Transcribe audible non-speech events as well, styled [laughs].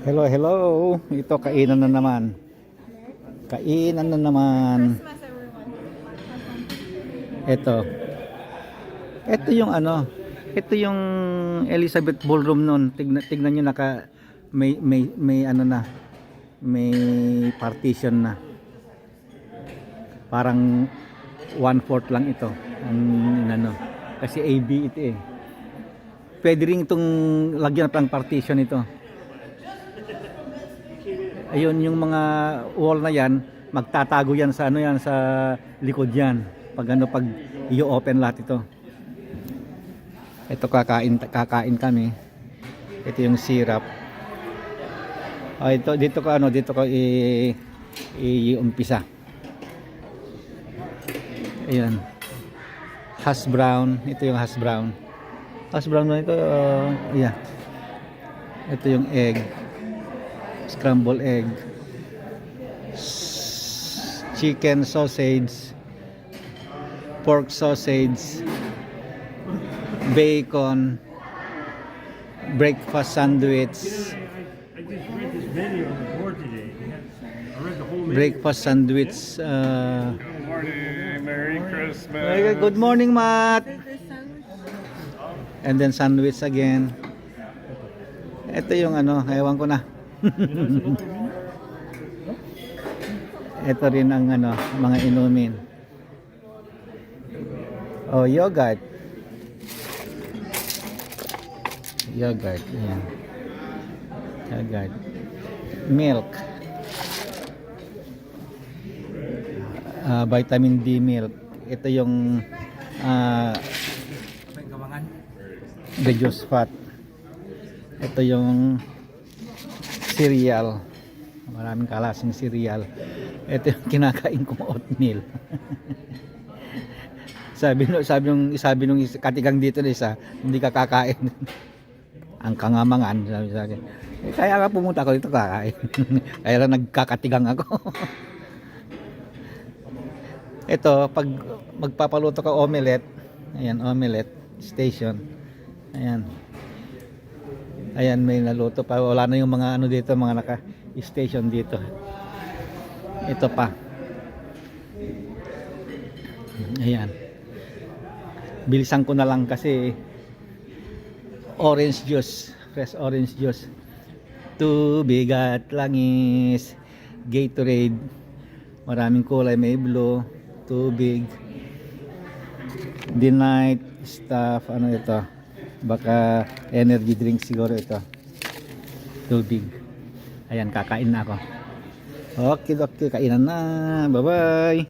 Hello, hello. Ito kainan na naman. Kainan na naman. Ito. Ito yung ano. Ito yung Elizabeth Ballroom noon. Tignan tignan niyo naka may may may ano na. May partition na. Parang one fourth lang ito. Ang ano. Kasi AB ito eh. Pwede rin itong lagyan ng partition ito. Ayun yung mga wall na yan, magtatago yan sa ano yan sa likod yan. Pag ano pag i-open lahat ito. Ito kakain kakain kami. Ito yung syrup. Ah, ito dito ko ano dito ko i i-umpisa. Ayan. Hash brown, ito yung hash brown. Hash brown na ito, uh, yeah. Ito yung egg scrambled egg, chicken sausage, pork sausage, bacon, breakfast sandwich, I board today. I menu. breakfast sandwich. Uh, Good morning. Merry Christmas. good morning, Matt. And then sandwich again. Ito yung ano, ewan ko na. Ito rin ang ano, mga inumin. Oh, yogurt. Yogurt, yan. Yogurt. Milk. Ah, vitamin D milk. Ito yung ah reduced fat. Ito yung cereal. Maraming kalasing cereal. Ito yung kinakain kong oatmeal. sabi [laughs] no, sabi nung sabi nung katigang dito na isa, hindi ka kakain. [laughs] Ang kangamangan sabi sa akin. Eh, kaya nga pumunta ako dito kakain. [laughs] kaya lang nagkakatigang ako. Ito, pag magpapaluto ka omelette, ayan, omelette station. Ayan. Ayan, may naluto pa. Wala na yung mga ano dito, mga naka-station dito. Ito pa. Ayan. Bilisan ko na lang kasi orange juice, fresh orange juice. Tubig at langis, Gatorade, maraming kulay, may blue, tubig, the night stuff, ano ito, baka energy drink siguro ito, tubig. Ayan, kakain na ako. Okay, okay, kainan na. Bye-bye.